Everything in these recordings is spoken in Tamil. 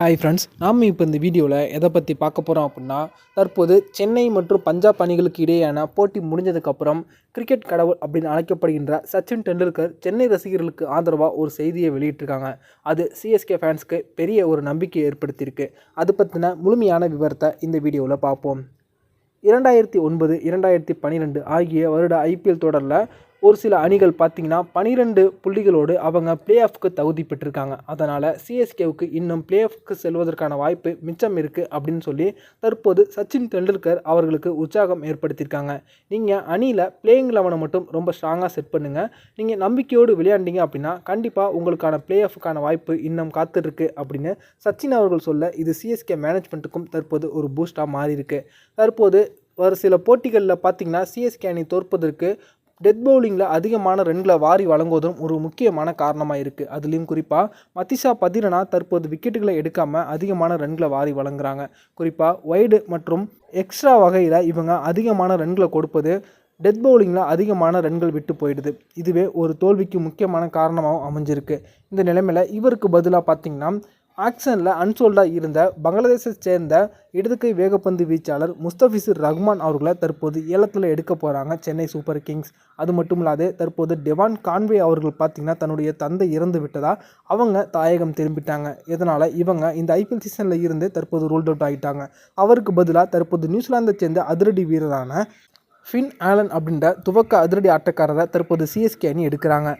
ஹாய் ஃப்ரெண்ட்ஸ் நாம் இப்போ இந்த வீடியோவில் எதை பற்றி பார்க்க போகிறோம் அப்படின்னா தற்போது சென்னை மற்றும் பஞ்சாப் அணிகளுக்கு இடையேயான போட்டி முடிஞ்சதுக்கப்புறம் கிரிக்கெட் கடவுள் அப்படின்னு அழைக்கப்படுகின்ற சச்சின் டெண்டுல்கர் சென்னை ரசிகர்களுக்கு ஆதரவாக ஒரு செய்தியை வெளியிட்டிருக்காங்க. அது சிஎஸ்கே ஃபேன்ஸ்க்கு பெரிய ஒரு நம்பிக்கையை ஏற்படுத்தியிருக்கு. அது பற்றின முழுமையான விவரத்தை இந்த வீடியோவில் பார்ப்போம். இரண்டாயிரத்தி ஒன்பது இரண்டாயிரத்தி பன்னிரெண்டு ஆகிய வருட ஐபிஎல் தொடரில் ஒரு சில அணிகள் பார்த்திங்கன்னா பனிரெண்டு புள்ளிகளோடு அவங்க பிளே ஆஃப்க்கு தகுதி பெற்றிருக்காங்க. அதனால் சிஎஸ்கேவுக்கு இன்னும் பிளே ஆஃப்க்கு செல்வதற்கான வாய்ப்பு மிச்சம் இருக்குது அப்படின்னு சொல்லி தற்போது சச்சின் டெண்டுல்கர் அவர்களுக்கு உற்சாகம் ஏற்படுத்தியிருக்காங்க. நீங்கள் அணியில் பிளேயிங் லெவனை மட்டும் ரொம்ப ஸ்ட்ராங்காக செட் பண்ணுங்கள் நீங்கள் நம்பிக்கையோடு விளையாண்டீங்க அப்படின்னா கண்டிப்பாக உங்களுக்கான பிளே ஆஃப்க்கான வாய்ப்பு இன்னும் காத்துருக்கு அப்படின்னு சச்சின் அவர்கள் சொல்ல இது சிஎஸ்கே மேனேஜ்மெண்ட்டுக்கும் தற்போது ஒரு பூஸ்டாக மாறியிருக்கு. தற்போது ஒரு சில போட்டிகளில் பார்த்திங்கன்னா சிஎஸ்கே அணி தோற்பதற்கு டெத் பவுலிங்கில் அதிகமான ரன்களை வாரி வழங்குவதும் ஒரு முக்கியமான காரணமாக இருக்குது அதுலேயும் குறிப்பாக மத்திஷா பதிரனா தற்போது விக்கெட்டுகளை எடுக்காமல் அதிகமான ரன்களை வாரி வழங்குறாங்க. குறிப்பாக ஒய்டு மற்றும் எக்ஸ்ட்ரா வகையில் இவங்க அதிகமான ரன்களை கொடுப்பது டெத் பவுலிங்கில் அதிகமான ரன்கள் விட்டு போயிடுது. இதுவே ஒரு தோல்விக்கு முக்கியமான காரணமாகவும் அமைஞ்சிருக்கு. இந்த நிலைமையில் இவருக்கு பதிலாக பார்த்திங்கன்னா ஆக்ஷனில் அன்சோல்டாக இருந்த பங்களாதேஷை சேர்ந்த இடதுகை வேகப்பந்து வீச்சாளர் முஸ்தபிசுர் ரஹ்மான் அவர்களை தற்போது ஏலத்தில் எடுக்க போகிறாங்க சென்னை சூப்பர் கிங்ஸ். அது மட்டும் இல்லாது தற்போது டெவான் கான்வே அவர்கள் பார்த்திங்கன்னா தன்னுடைய தந்தை இறந்து விட்டதா அவங்க தாயகம் திரும்பிட்டாங்க. இதனால் இவங்க இந்த ஐபிஎல் சீசனில் இருந்து தற்போது ரூல்ட் அவுட் ஆகிட்டாங்க அவருக்கு பதிலாக தற்போது நியூசிலாந்தை சேர்ந்த அதிரடி வீரரான ஃபின் ஆலன் அப்படின்ற துவக்க அதிரடி ஆட்டக்காரரை தற்போது சிஎஸ்கே அணி எடுக்கிறாங்க.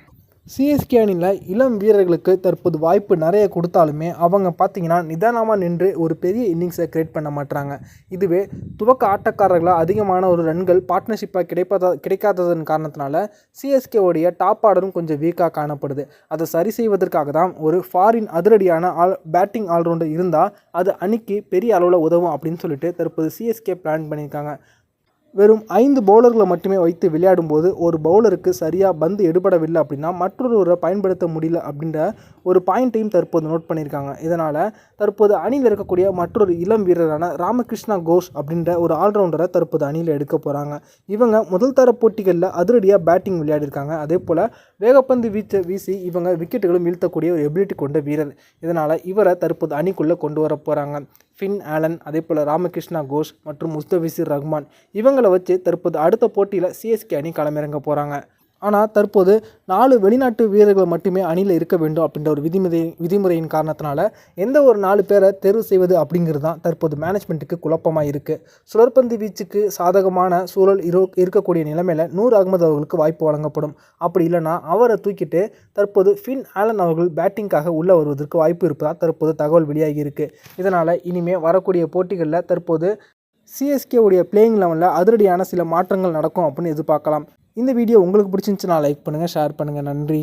சிஎஸ்கே அணியில் இளம் வீரர்களுக்கு தற்போது வாய்ப்பு நிறைய கொடுத்தாலுமே அவங்க பார்த்தீங்கன்னா நிதானமாக நின்று ஒரு பெரிய இன்னிங்ஸை கிரியேட் பண்ண மாட்டாங்க இதுவே துவக்க ஆட்டக்காரர்களாக அதிகமான ஒரு ரன்கள் பார்ட்னர்ஷிப்பாக கிடைப்பதா கிடைக்காததன் காரணத்தினால சிஎஸ்கேவுடைய டாப் ஆர்டரும் கொஞ்சம் வீக்காக காணப்படுது. அதை சரி செய்வதற்காக தான் ஒரு ஃபாரின் அதிரடியான ஆல் பேட்டிங் ஆல்ரவுண்டர் இருந்தால் அது அணிக்கு பெரிய அளவில் உதவும் அப்படின்னு சொல்லிட்டு தற்போது சிஎஸ்கே பிளான் பண்ணியிருக்காங்க. வெறும் ஐந்து பவுலர்களை மட்டுமே வைத்து விளையாடும்போது ஒரு பவுலருக்கு சரியாக பந்து எடுபடவில்லை அப்படின்னா மற்றொருவரை பயன்படுத்த முடியல அப்படின்ற ஒரு பாயிண்ட்டையும் தற்போது நோட் பண்ணியிருக்காங்க. இதனால் தற்போது அணியில் இருக்கக்கூடிய மற்றொரு இளம் வீரரான ராமகிருஷ்ணா கோஷ் அப்படின்ற ஒரு ஆல்ரவுண்டரை தற்போது அணியில் எடுக்க போகிறாங்க இவங்க முதல் தர போட்டிகளில் அதிரடியாக பேட்டிங் விளையாடிருக்காங்க அதே போல் வேகப்பந்து வீச்ச வீசி இவங்க விக்கெட்டுகளும் வீழ்த்தக்கூடிய ஒரு எபிலிட்டி கொண்ட வீரர். இதனால் இவரை தற்போது அணிக்குள்ளே கொண்டு வர போகிறாங்க ஃபின் ஆலன் அதே போல் ராமகிருஷ்ணா கோஷ் மற்றும் முஸ்தபிசிர் ரஹ்மான் இவங்களை வச்சு தற்போது அடுத்த போட்டியில் சிஎஸ்கே அணி களமிறங்க போகிறாங்க ஆனால் தற்போது நாலு வெளிநாட்டு வீரர்கள் மட்டுமே அணியில் இருக்க வேண்டும் அப்படின்ற ஒரு விதிமுறை விதிமுறையின் காரணத்தினால எந்த ஒரு நாலு பேரை தேர்வு செய்வது அப்படிங்கிறது தான் தற்போது மேனேஜ்மெண்ட்டுக்கு குழப்பமாக இருக்குது சுழற்பந்து வீச்சுக்கு சாதகமான சூழல் இரு இருக்கக்கூடிய நிலைமையில் நூர் அகமது அவர்களுக்கு வாய்ப்பு வழங்கப்படும். அப்படி இல்லைனா அவரை தூக்கிட்டு தற்போது ஃபின் ஆலன் அவர்கள் பேட்டிங்காக உள்ளே வருவதற்கு வாய்ப்பு இருப்பதாக தற்போது தகவல் வெளியாகி இருக்குது இதனால் இனிமேல் வரக்கூடிய போட்டிகளில் தற்போது சிஎஸ்கே உடைய பிளேயிங் லெவனில் அதிரடியான சில மாற்றங்கள் நடக்கும் அப்படின்னு எதிர்பார்க்கலாம். இந்த வீடியோ உங்களுக்கு பிடிச்சிருந்துச்சுன்னா லைக் பண்ணுங்கள் ஷேர் பண்ணுங்கள் நன்றி.